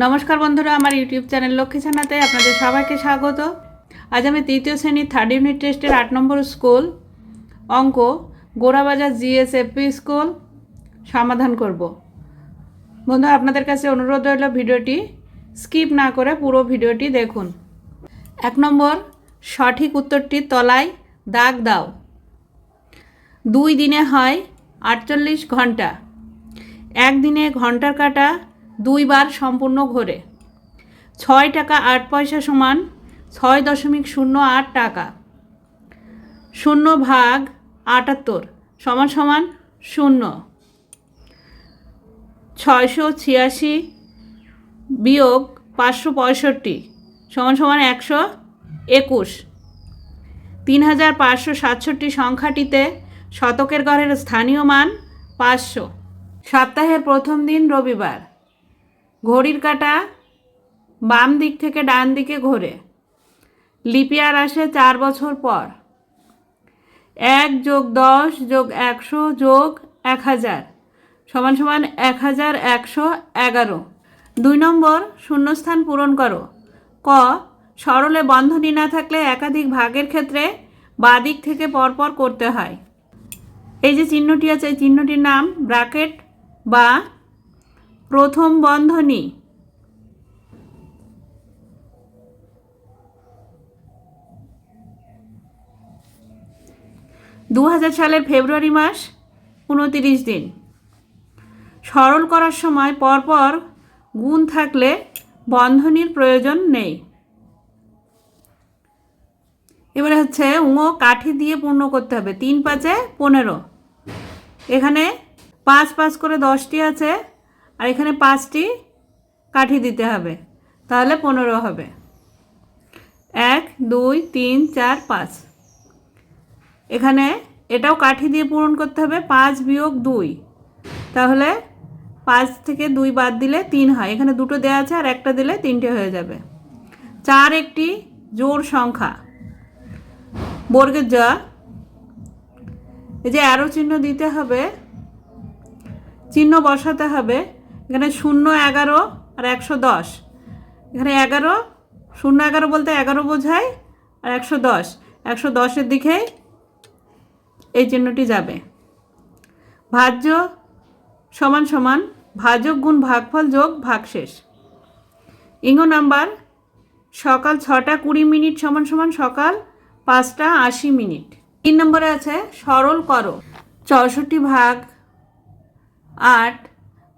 নমস্কার বন্ধুরা, আমার ইউটিউব চ্যানেল লক্ষ্মী ছানাতে আপনাদের সবাইকে স্বাগত। আজ আমি তৃতীয় শ্রেণির থার্ড ইউনিট টেস্টের আট নম্বর স্কুল, অঙ্ক, গোড়াবাজার জিএসএফপি স্কুল সমাধান করব। বন্ধু আপনাদের কাছে অনুরোধ রইল ভিডিওটি স্কিপ না করে পুরো ভিডিওটি দেখুন। এক নম্বর, সঠিক উত্তরটির তলায় দাগ দাও। দুই দিনে হয় আটচল্লিশ ঘণ্টা। একদিনে ঘণ্টার কাটা দুইবার সম্পূর্ণ ঘোরে। ছয় টাকা আট পয়সা সমান ছয় দশমিক শূন্য আট টাকা। শূন্য ভাগ আটাত্তর সমান সমান শূন্য। ছয়শো ছিয়াশি বিয়োগ পাঁচশো পঁয়ষট্টি সমান সমান একশো একুশ। তিন হাজার পাঁচশো সাতষট্টি সংখ্যাটিতে শতকের ঘরের স্থানীয় মান পাঁচশো। সপ্তাহের প্রথম দিন রবিবার। ঘড়ির কাঁটা বাম দিক থেকে ডান দিকে ঘোরে। লিপিয়ার আসে চার বছর পর। এক যোগ দশ যোগ একশো যোগ এক হাজার। সমান সমান এক হাজার একশো এগারো। দুই নম্বর, শূন্যস্থান পূরণ করো। ক, সরলে বন্ধনী না থাকলে একাধিক ভাগের ক্ষেত্রে বাদিক থেকে পরপর করতে হয়। এই যে চিহ্নটি আছে চিহ্নটির নাম ব্র্যাকেট বা প্রথম বন্ধনী। দু হাজার সালের ফেব্রুয়ারি মাস, উনতিরিশ দিন। সরল করার সময় পরপর গুণ থাকলে বন্ধনীর প্রয়োজন নেই। এবারে হচ্ছে উঙো কাঠি দিয়ে পূর্ণ করতে হবে, তিন পাঁচে পনেরো। এখানে পাঁচ পাঁচ করে দশটি আছে আর এখানে পাঁচটি কাঠি দিতে হবে। তাহলে পনেরো হবে। এক, দুই, তিন, চার, পাঁচ। এখানে এটাও কাঠি দিয়ে পূরণ করতে হবে। পাঁচ বিয়োগ দুই। তাহলে পাঁচ থেকে দুই বাদ দিলে তিন হয়। এখানে দুটো দেওয়া আছে আর একটা দিলে তিনটে হয়ে যাবে। চার একটি জোর সংখ্যা। বর্গের যা এই যে অ্যারো চিহ্ন দিতে হবে, চিহ্ন বসাতে হবে। এখানে শূন্য এগারো আর একশো দশ। এখানে এগারো, শূন্য এগারো বলতে এগারো বোঝায় আর একশো দশ। একশো দশের দিকে এই চিহ্নটি যাবে। ভাজ্য সমান সমান ভাজক গুণ ভাগফল যোগ ভাগশেষ। ইঙ্গ নাম্বার, সকাল ছটা কুড়ি মিনিট সমান সমান সকাল পাঁচটা আশি মিনিট। তিন নম্বরে আছে সরল করো, চৌষট্টি ভাগ আট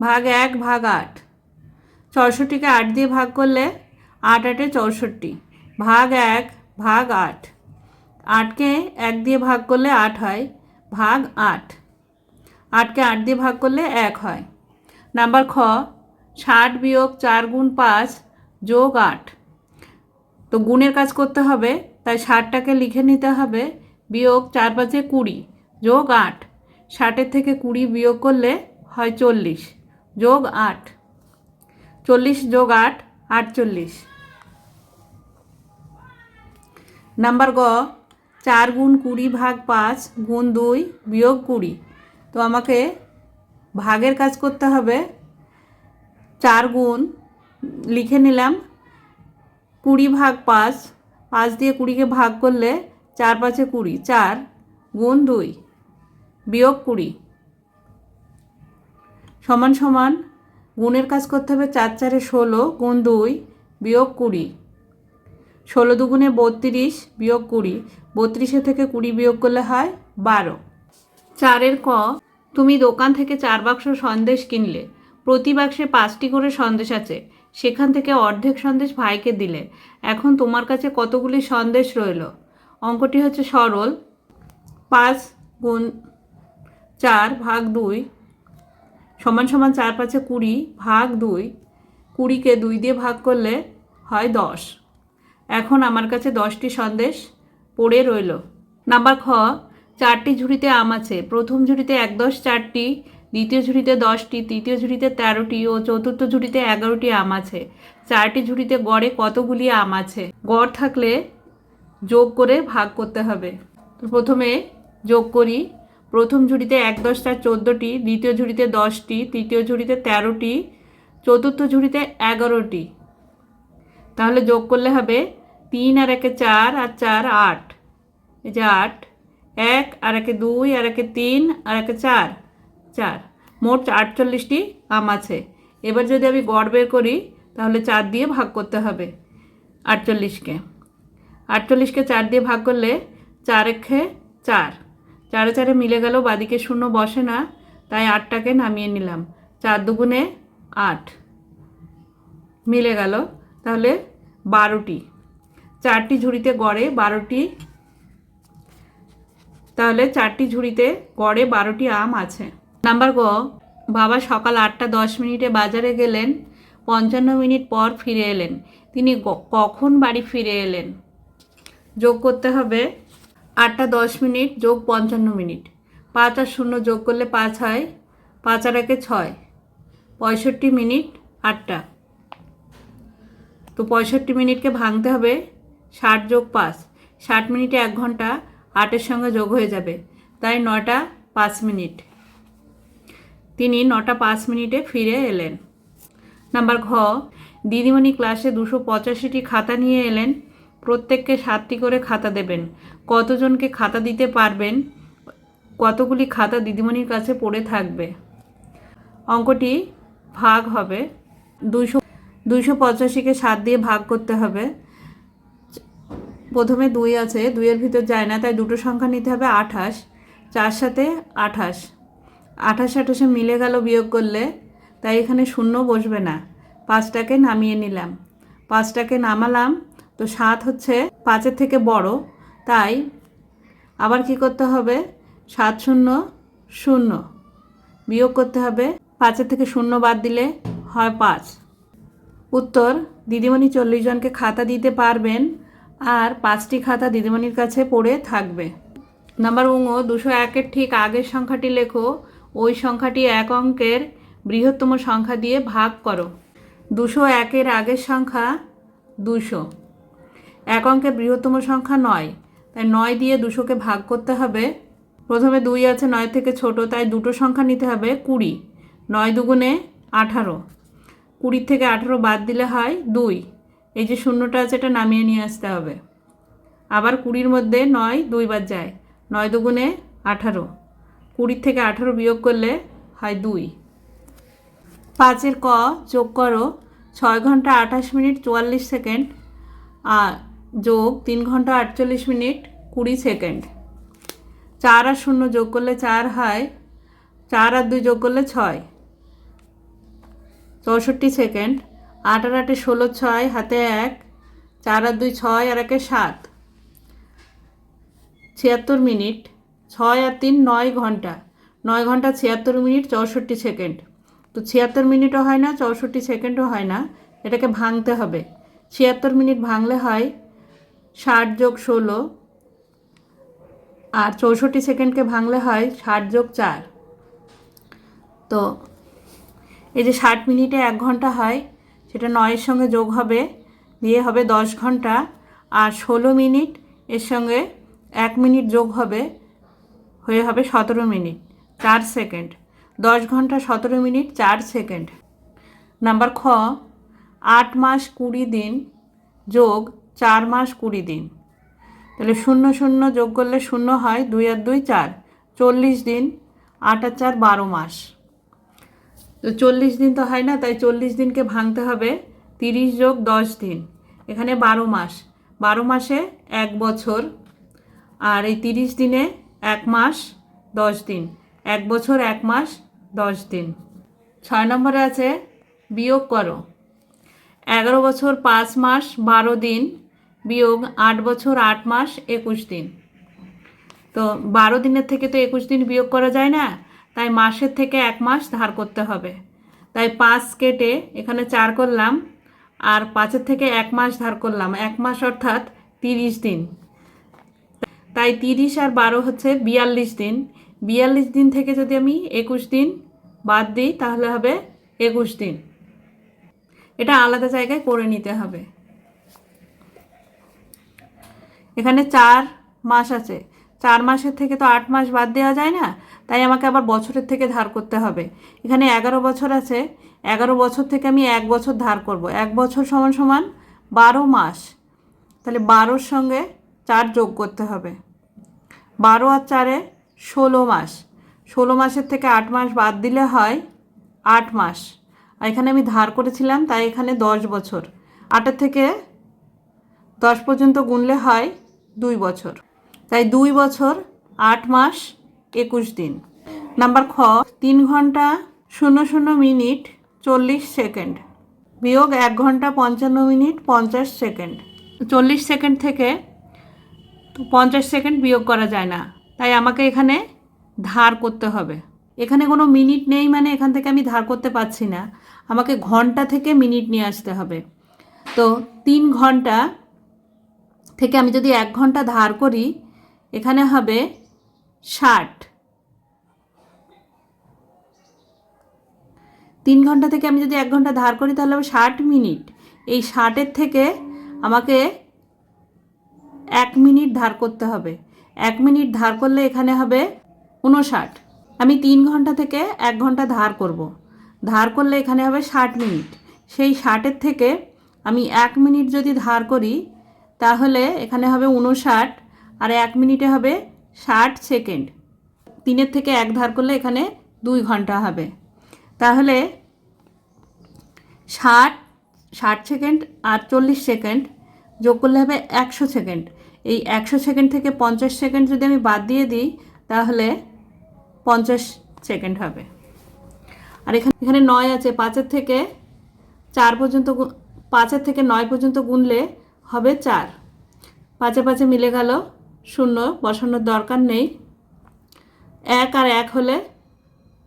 ভাগ এক, ভাগ আট। চৌষট্টিকে আট দিয়ে ভাগ করলে আট আটে চৌষট্টি। ভাগ এক, ভাগ আট। আটকে এক দিয়ে ভাগ করলে আট হয়, ভাগ আট। আটকে আট দিয়ে ভাগ করলে এক হয়। নাম্বার খ, ষাট বিয়োগ চার গুণ পাঁচ যোগ আট। তো গুণের কাজ করতে হবে, তাই ষাটটাকে লিখে নিতে হবে, বিয়োগ চার পাঁচে কুড়ি, যোগ আট। ষাটের থেকে কুড়ি বিয়োগ করলে হয় চল্লিশ। যোগ আট। চল্লিশ যোগ আট, আটচল্লিশ। নাম্বার গ, চার গুণ কুড়ি ভাগ পাঁচ গুণ দুই বিয়োগ কুড়ি। তো আমাকে ভাগের কাজ করতে হবে। চার গুণ, লিখে নিলাম। কুড়ি ভাগ পাঁচ পাঁচ দিয়ে কুড়িকে ভাগ করলে চার পাঁচে কুড়ি, চার গুণ দুই বিয়োগ কুড়ি। সমান সমান গুণের কাজ করতে হবে চার চারে ষোলো গুণ দুই বিয়োগ কুড়ি। ষোলো দুগুণে বত্রিশ বিয়োগ কুড়ি। বত্রিশে থেকে কুড়ি বিয়োগ করলে হয় বারো। চারের ক, তুমি দোকান থেকে চার বাক্স সন্দেশ কিনলে। প্রতি বাক্সে পাঁচটি করে সন্দেশ আছে। সেখান থেকে অর্ধেক সন্দেশ ভাইকে দিলে। এখন তোমার কাছে কতগুলি সন্দেশ রইল? অঙ্কটি হচ্ছে সরল। পাঁচ গুণ চার ভাগ দুই সমান সমান চার পাঁচে কুড়ি ভাগ দুই, কুড়িকে দুই দিয়ে ভাগ করলে হয় দশ। এখন আমার কাছে দশটি সন্দেশ পড়ে রইল। নাম্বার খ, চারটি ঝুড়িতে আম আছে। প্রথম ঝুড়িতে এক দশ চারটি, দ্বিতীয় ঝুড়িতে দশটি, তৃতীয় ঝুড়িতে তেরোটি ও চতুর্থ ঝুড়িতে এগারোটি আম আছে। চারটি ঝুড়িতে গড়ে কতগুলি আম আছে? গড় থাকলে যোগ করে ভাগ করতে হবে। তো প্রথমে যোগ করি। প্রথম ঝুড়িতে এক দশটা চোদ্দোটি, দ্বিতীয় ঝুড়িতে দশটি, তৃতীয় ঝুড়িতে তেরোটি, চতুর্থ ঝুড়িতে এগারোটি। তাহলে যোগ করলে হবে তিন আর একে চার আর চার আট। এই যে আট, এক আর একে দুই আর একে তিন আর একে চার চার। মোট আটচল্লিশটি আম আছে। এবার যদি আমি গড় বের করি, তাহলে চার দিয়ে ভাগ করতে হবে আটচল্লিশকে। আটচল্লিশকে চার দিয়ে ভাগ করলে চার একে চার। চারে চারে মিলে গেল, বাদিকে শূন্য বসে না, তাই আটটাকে নামিয়ে নিলাম। চার দুগুণে আট মিলে গেল, তাহলে বারোটি। চারটি ঝুড়িতে গড়ে বারোটি, তাহলে চারটি ঝুড়িতে গড়ে বারোটি আম আছে। নাম্বার গ, বাবা সকাল আটটা দশ মিনিটে বাজারে গেলেন, পঞ্চান্ন মিনিট পর ফিরে এলেন। তিনি কখন বাড়ি ফিরে এলেন? যোগ করতে হবে আটটা দশ মিনিট যোগ পঞ্চান্ন মিনিট। পাঁচ আর শূন্য যোগ করলে পাঁচ হয়। পাঁচ আর একে ছয়। পঁয়ষট্টি মিনিট আটটা। তো পঁয়ষট্টি মিনিটকে ভাঙতে হবে ষাট যোগ পাঁচ। ষাট মিনিটে এক ঘণ্টা আটের সঙ্গে যোগ হয়ে যাবে। তাই নটা পাঁচ মিনিট। তিনি নটা পাঁচ মিনিটে ফিরে এলেন। নাম্বার ঘ, দিদিমণি ক্লাসে দুশো পঁচাশিটি খাতা নিয়ে এলেন। প্রত্যেককে সাতটি করে খাতা দেবেন। কতজনকে খাতা দিতে পারবেন? কতগুলি খাতা দিদিমণির কাছে পড়ে থাকবে? অঙ্কটি ভাগ হবে। দুইশো দুইশো পঁচাশিকে সাত দিয়ে ভাগ করতে হবে। প্রথমে দুই আছে, দুইয়ের ভিতর যায় না, তাই দুটো সংখ্যা নিতে হবে আঠাশ। চার সাথে আঠাশ। আঠাশ আঠাশে মিলে গেল বিয়োগ করলে, তাই এখানে শূন্য বসবে না। পাঁচটাকে নামিয়ে নিলাম। পাঁচটাকে নামালাম তো সাত হচ্ছে পাঁচের থেকে বড়, তাই আবার কি করতে হবে? সাত শূন্য শূন্য। বিয়োগ করতে হবে। পাঁচের থেকে শূন্য বাদ দিলে হয় পাঁচ। উত্তর, দিদিমণি চল্লিশ জনকে খাতা দিতে পারবেন আর পাঁচটি খাতা দিদিমণির কাছে পড়ে থাকবে। নাম্বার উঙো, দুশো একের ঠিক আগের সংখ্যাটি লেখো। ওই সংখ্যাটি এক অঙ্কের বৃহত্তম সংখ্যা দিয়ে ভাগ করো। দুশো একের আগের সংখ্যা দুশো। এক অঙ্কের বৃহত্তম সংখ্যা নয়। তাই নয় দিয়ে দুশোকে ভাগ করতে হবে। প্রথমে দুই আছে, নয় থেকে ছোট, তাই দুটো সংখ্যা নিতে হবে কুড়ি। নয় দুগুণে আঠারো। কুড়ির থেকে আঠারো বাদ দিলে হয় দুই। এই যে শূন্যটা আছে, এটা নামিয়ে নিয়ে আসতে হবে। আবার কুড়ির মধ্যে নয় দুইবার যায়। নয় দুগুণে আঠারো। কুড়ির থেকে আঠারো বিয়োগ করলে হয় দুই। পাঁচের ক যোগ করো, ছয় ঘণ্টা আঠাশ মিনিট চুয়াল্লিশ সেকেন্ড। আর যোগ তিন ঘণ্টা আটচল্লিশ মিনিট কুড়ি সেকেন্ড। চার আর শূন্য যোগ করলে চার হয়, চার আর দুই যোগ করলে ছয়। চৌষট্টি সেকেন্ড, আট আর আটে ষোলো ছয়, হাতে এক, চার আর দুই ছয়, আর একে সাত। ছিয়াত্তর মিনিট, ছয় আর তিন নয় ঘণ্টা নয় ঘণ্টা ছিয়াত্তর মিনিট চৌষট্টি সেকেন্ড। তো ছিয়াত্তর মিনিটও হয় না, চৌষট্টি সেকেন্ডও হয় না, এটাকে ভাঙতে হবে। ছিয়াত্তর মিনিট ভাঙলে হয় ষাট যোগ ষোলো, আর চৌষট্টি সেকেন্ডকে ভাঙলে হয় ষাট যোগ চার। তো এই যে ষাট মিনিটে এক ঘণ্টা হয়, সেটা নয়ের সঙ্গে যোগ হবে, দিয়ে হবে দশ ঘণ্টা, আর ষোলো মিনিট এর সঙ্গে এক মিনিট যোগ হবে, হয়ে হবে সতেরো মিনিট, চার সেকেন্ড। দশ ঘণ্টা সতেরো মিনিট, চার সেকেন্ড। নাম্বার খ, আট মাস কুড়ি দিন যোগ চার মাস কুড়ি দিন। তাহলে শূন্য শূন্য যোগ করলে শূন্য হয় দুই আর দুই চার। চল্লিশ দিন, আট আর চার বারো মাস। তো চল্লিশ দিন তো হয় না, তাই চল্লিশ দিনকে ভাঙতে হবে। তিরিশ যোগ দশ দিন, এখানে বারো মাস। বারো মাসে এক বছর, আর এই তিরিশ দিনে এক মাস, দশ দিন। এক বছর, এক মাস, দশ দিন। ছয় নম্বরে আছে, বিয়োগ করো। এগারো বছর, পাঁচ মাস, বারো দিন বিয়োগ আট বছর আট মাস একুশ দিন। তো বারো দিনের থেকে তো একুশ দিন বিয়োগ করা যায় না, তাই মাসের থেকে এক মাস ধার করতে হবে। তাই পাঁচ কেটে এখানে চার করলাম, আর পাঁচের থেকে এক মাস ধার করলাম। এক মাস অর্থাৎ তিরিশ দিন। তাই তিরিশ আর বারো হচ্ছে বিয়াল্লিশ দিন। বিয়াল্লিশ দিন থেকে যদি আমি একুশ দিন বাদ দিই, তাহলে হবে একুশ দিন। এটা আলাদা জায়গায় করে নিতে হবে। এখানে চার মাস আছে। চার মাসের থেকে তো আট মাস বাদ দেওয়া যায় না, তাই আমাকে আবার বছরের থেকে ধার করতে হবে। এখানে এগারো বছর আছে, এগারো বছর থেকে আমি এক বছর ধার করব। এক বছর সমান সমান বারো মাস। তাহলে বারোর সঙ্গে চার যোগ করতে হবে। বারো আর চারে ষোলো মাস। ষোলো মাসের থেকে আট মাস বাদ দিলে হয় আট মাস। আর এখানে আমি ধার করেছিলাম, তাই এখানে দশ বছর। আটের থেকে দশ পর্যন্ত গুনলে হয় দুই বছর। তাই দুই বছর, আট মাস, একুশ দিন। নাম্বার খ, তিন ঘণ্টা, শূন্য শূন্য মিনিট, চল্লিশ সেকেন্ড। বিয়োগ এক ঘণ্টা, পঞ্চান্ন মিনিট, পঞ্চাশ সেকেন্ড। চল্লিশ সেকেন্ড থেকে পঞ্চাশ সেকেন্ড বিয়োগ করা যায় না। তাই আমাকে এখানে ধার করতে হবে। এখানে কোনো মিনিট নেই মানে এখান থেকে আমি ধার করতে পারছি না। আমাকে ঘণ্টা থেকে মিনিট নিয়ে আসতে হবে। তো তিন ঘণ্টা থেকে আমি যদি এক ঘণ্টা ধার করি, এখানে হবে ষাট। তিন ঘণ্টা থেকে আমি যদি এক ঘণ্টা ধার করি, তাহলে হবে ষাট মিনিট। এই ষাটের থেকে আমাকে এক মিনিট ধার করতে হবে। এক মিনিট ধার করলে এখানে হবে উনষাট আমি তিন ঘণ্টা থেকে এক ঘণ্টা ধার করব। ধার করলে এখানে হবে ষাট মিনিট। সেই ষাটের থেকে আমি এক মিনিট যদি ধার করি তাহলে এখানে হবে উনষাট আর এক মিনিটে হবে ষাট সেকেন্ড। তিনের থেকে এক ধার করলে এখানে দুই ঘণ্টা হবে। তাহলে ষাট ষাট সেকেন্ড আর চল্লিশ সেকেন্ড যোগ করলে হবে একশো সেকেন্ড। এই একশো সেকেন্ড থেকে পঞ্চাশ সেকেন্ড যদি আমি বাদ দিয়ে দিই, তাহলে পঞ্চাশ সেকেন্ড হবে। আর এখানে এখানে নয় আছে, পাঁচের থেকে চার পর্যন্ত পাঁচের থেকে নয় পর্যন্ত গুনলে হবে চার। পাঁচে পাঁচে মিলে গেল শূন্য, বসানোর দরকার নেই। এক আর এক হলে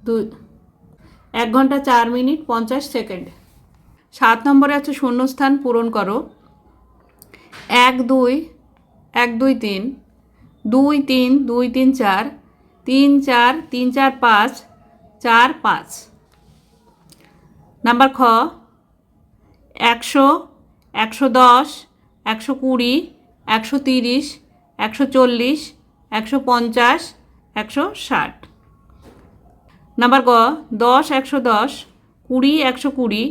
দুই। এক ঘণ্টা চার মিনিট পঞ্চাশ সেকেন্ড। সাত নম্বরে আছে শূন্যস্থান পূরণ করো। এক, দুই এক, দুই, তিন। দুই তিন দুই, তিন, চার। তিন চার তিন, চার, পাঁচ চার, পাঁচ। নাম্বার খ, একশো একশো দশ একশো কুড়ি, একশো তিরিশ, একশো চল্লিশ, একশো পঞ্চাশ, একশো ষাট। নাম্বার গ, দশ একশো দশ, কুড়ি একশো কুড়ি,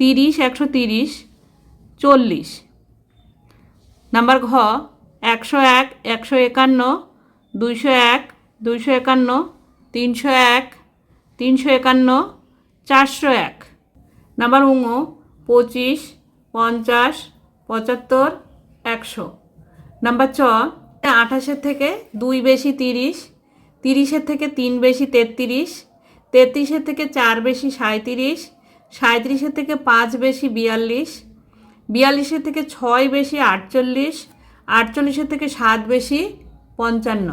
তিরিশ একশো তিরিশ, চল্লিশ। নাম্বার ঘ, একশো এক, একশো একান্ন, দুইশো এক, দুইশো একান্ন, তিনশো এক, তিনশো একান্ন, চারশো এক। নাম্বার উঙ পঁচিশ, পঞ্চাশ পঁচাত্তর, একশো। নাম্বার চ আঠাশের থেকে দুই বেশি তিরিশ, তিরিশের থেকে তিন বেশি তেত্রিশ, তেত্রিশের থেকে চার বেশি সাঁত্রিশ সাঁত্রিশের থেকে পাঁচ বেশি বিয়াল্লিশ, বিয়াল্লিশের থেকে ছয় বেশি আটচল্লিশ, আটচল্লিশের থেকে সাত বেশি পঞ্চান্ন।